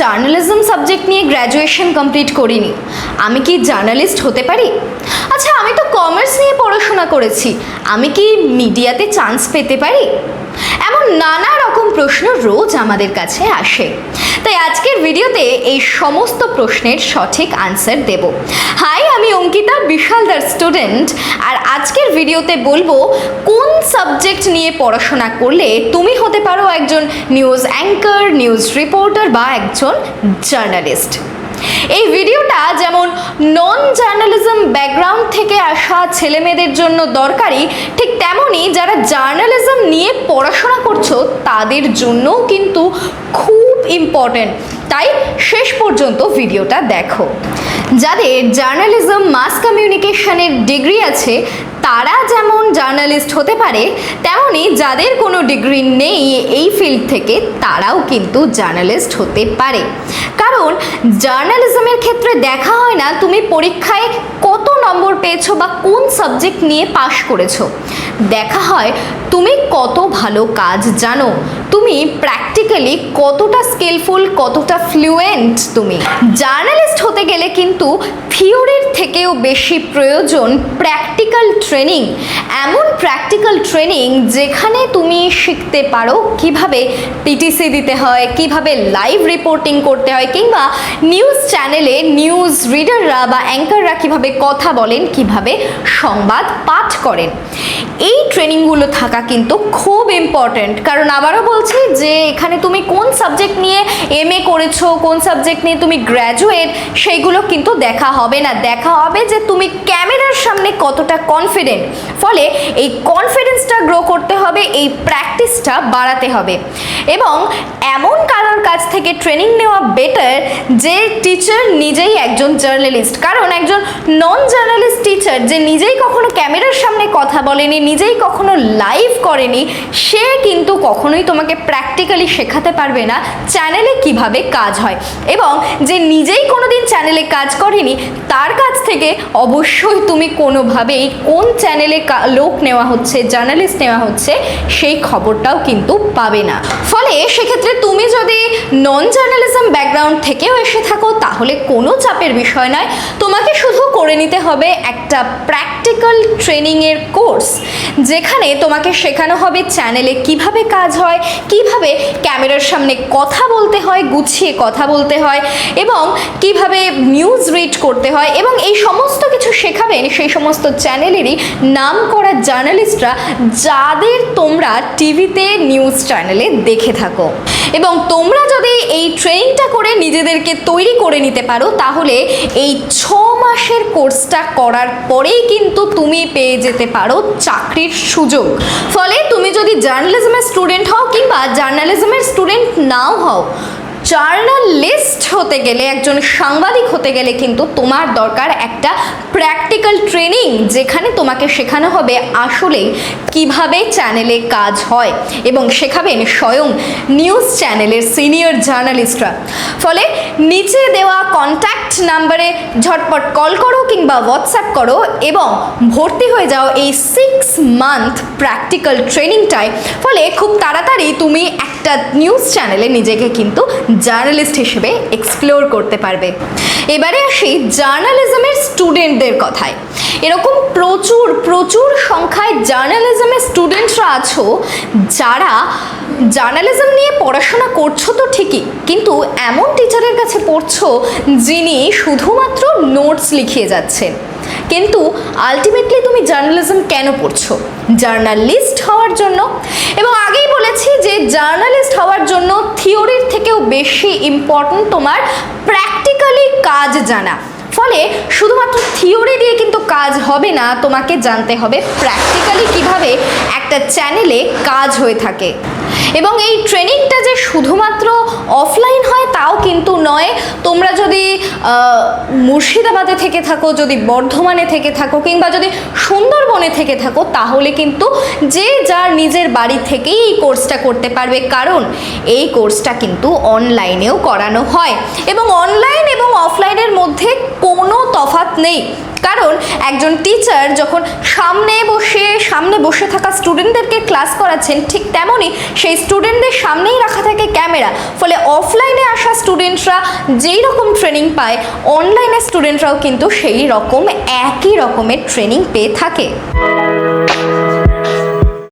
Journalism subject নিয়ে graduation complete করিনি। আমি কি জার্নালিস্ট হতে পারি? আচ্ছা আমি তো কমার্স নিয়ে পড়াশোনা করেছি। আমি কি মিডিয়াতে চান্স পেতে পারি? এমন নানা রকম প্রশ্ন রোজ আমাদের কাছে আসে। তাই আজকের ভিডিওতে এই সমস্ত প্রশ্নের সঠিক আনসার দেব। হাই আমি অঙ্কিতা, বিশালদার স্টুডেন্ট আর আজকের ভিডিওতে বলব, কোন সাবজেক্ট নিয়ে পড়াশোনা করলে তুমি হতে পারো একজন নিউজ অ্যাঙ্কার নিউজ রিপোর্টার বা একজন জার্নালিস্ট এই ভিডিওটা যেমন নন জার্নালিজম ব্যাকগ্রাউন্ড থেকে আসা ছেলেমেয়েদের জন্য দরকারি, ঠিক তেমনই যারা জার্নালিজম নিয়ে পড়াশোনা করছ, তাদের জন্যও কিন্তু খুব ইম্পর্ট্যান্ট তাই শেষ পর্যন্ত ভিডিওটা দেখো। যাদের জার্নালিজম মাস কমিউনিকেশনের ডিগ্রি আছে, তারা যেমন জার্নালিস্ট হতে পারে, তেমনি যাদের কোনো ডিগ্রি নেই এই ফিল্ড থেকে, তারাও কিন্তু জার্নালিস্ট হতে পারে। কারণ জার্নালিজমের ক্ষেত্রে দেখা হয় না তুমি পরীক্ষায় কত নম্বর পেয়েছ বা কোন সাবজেক্ট নিয়ে পাশ করেছ। দেখা হয় তুমি কত ভালো কাজ জানো তুমি প্র্যাকটিক্যালি কতটা স্কিলফুল কতটা ফ্লুয়েন্ট তুমি? জার্নালিস্ট হতে গেলে কিন্তু থিওরির থেকেও বেশি প্রয়োজন প্র্যাকটিক্যাল ট্রেনিং এমন প্র্যাকটিক্যাল ট্রেনিং যেখানে তুমি শিখতে পারো কীভাবে পিটিসি দিতে হয়, কীভাবে লাইভ রিপোর্টিং করতে হয়, কিংবা নিউজ চ্যানেলে নিউজ রিডাররা বা অ্যাঙ্কাররা কীভাবে কথা বলেন, কীভাবে সংবাদ পাঠ করেন। এই ট্রেনিংগুলো থাকা কিন্তু খুব ইম্পর্ট্যান্ট কারণ আবারও বলছি যে এখানে তুমি কোন সাবজেক্ট নিয়ে এম এ করেছ, কোন সাবজেক্ট নিয়ে তুমি গ্র্যাজুয়েট সেইগুলো কিন্তু দেখা হবে না। দেখা হবে যে তুমি ক্যামেরার সামনে কতটা কনফিডেন্ট ফলে এই কনফিডেন্সটা গ্রো করতে হবে, এই প্র্যাকটিসটা বাড়াতে হবে। এবং এমন কারোর কাছ থেকে ট্রেনিং নেওয়া বেটার যে টিচার নিজেই একজন জার্নালিস্ট কারণ একজন নন জার্নালিস্ট টিচার যে নিজেই কখনো ক্যামেরার সামনে কথা বলেনি, নিজেই কখনো লাইভ করেনি, সে কিন্তু কখনোই তোমাকে প্র্যাকটিক্যালি শেখাতে পারবে না চ্যানেলে কীভাবে কাজ হয়। এবং যে নিজেই কোনোদিন চ্যানেলে কাজ করেনি, তার কাছ থেকে অবশ্যই তুমি কোনোভাবেই কোন চ্যানেলে লোক নেওয়া হচ্ছে জার্নালিস্ট নেওয়া হচ্ছে, সেই খবরটাও কিন্তু পাবে না। ফলে সেক্ষেত্রে তুমি যদি নন জার্নালিজম ব্যাকগ্রাউন্ড থেকেও এসে থাকো, তাহলে কোনো চাপের বিষয় নয়। তোমাকে শুধু করে নিতে হবে একটা প্র্যাকটিক্যাল ট্রেনিংয়ের কোর্স যেখানে তোমাকে শেখানো হবে চ্যানেলে কীভাবে কাজ হয়, কীভাবে ক্যামেরার সামনে কথা বলতে হয়, গুছিয়ে কথা বলতে হয়, এবং কীভাবে নিউজ রিড করতে হয়, এবং এই সমস্ত কিছু শেখাবেন, সেই সমস্ত চ্যানেলেরই নাম করা জার্নালিস্টরা যাদের তোমরা টিভিতে নিউজ চ্যানেলে দেখে থাকো। এবং তোমরা যদি এই ট্রেনিংটা করে নিজেদেরকে তৈরি করে নিতে পারো, তাহলে এই ছ মাসের কোর্সটা করার পরেই কিন্তু তুমি পেয়ে যেতে পারো চাকরির সুযোগ। ফলে তুমি যদি জার্নালিজমের স্টুডেন্ট হও কিংবা জার্নালিজমের স্টুডেন্ট নাও হও জার্নালিস্ট হতে গেলে, একজন সাংবাদিক হতে গেলে কিন্তু তোমার দরকার একটা প্র্যাকটিক্যাল ট্রেনিং, যেখানে তোমাকে শেখানো হবে আসলেই কীভাবে চ্যানেলে কাজ হয় এবং শেখাবেন স্বয়ং নিউজ চ্যানেলের সিনিয়র জার্নালিস্টরা। ফলে নিচে দেওয়া কন্ট্যাক্ট নাম্বারে ঝটপট কল করো কিংবা হোয়াটসঅ্যাপ করো এবং ভর্তি হয়ে যাও এই সিক্স মান্থ প্র্যাকটিক্যাল ট্রেনিংটায় ফলে খুব তাড়াতাড়ি তুমি একটা নিউজ চ্যানেলে নিজেকে কিন্তু জার্নালিস্ট হিসেবে এক্সপ্লোর করতে পারবে। এবারে আসি জার্নালিজমের স্টুডেন্টদের কথায়। এরকম প্রচুর প্রচুর সংখ্যায় জার্নালিজমের স্টুডেন্টরা আছো, যারা জার্নালিজম নিয়ে পড়াশোনা করছ তো ঠিকই, কিন্তু এমন টিচারের কাছে পড়ছো যিনি শুধুমাত্র নোটস লিখিয়ে যাচ্ছেন। কিন্তু আলটিমেটলি তুমি জার্নালিজম কেন পড়ছো? জার্নালিস্ট হওয়ার জন্য। এবং আগেই বলেছি যে জার্নালিস্ট হওয়ার জন্য থিওরির থেকেও বেশি ইম্পর্ট্যান্ট তোমার প্র্যাকটিক্যালি কাজ জানা। ফলে শুধুমাত্র থিওরি দিয়ে কিন্তু কাজ হবে না, তোমাকে জানতে হবে প্র্যাকটিক্যালি কীভাবে একটা চ্যানেলে কাজ হয়ে থাকে। এবং এই ট্রেনিংটা যে শুধুমাত্র অফলাইন হয়, তাও কিন্তু নয়। তোমরা যদি মুর্শিদাবাদে থেকে থাকো, যদি বর্ধমানে থেকে থাকো, কিংবা যদি সুন্দরবনে থেকে থাকো, তাহলে কিন্তু যে যার নিজের বাড়ি থেকেই এই কোর্সটা করতে পারবে। কারণ এই কোর্সটা কিন্তু অনলাইনেও করানো হয়। এবং অনলাইন এবং অফলাইনের মধ্যে কোনো তফাৎ নেই। কারণ একজন টিচার যখন সামনে বসে সামনে বসে থাকা স্টুডেন্টদেরকে ক্লাস করাচ্ছেন, ঠিক তেমনই সেই স্টুডেন্টদের সামনেই রাখা থাকে ক্যামেরা ফলে অফলাইনে আসা স্টুডেন্টরা যেই রকম ট্রেনিং পায় অনলাইনে স্টুডেন্টরাও কিন্তু সেই রকম, একই রকমের ট্রেনিং পেয়ে থাকে।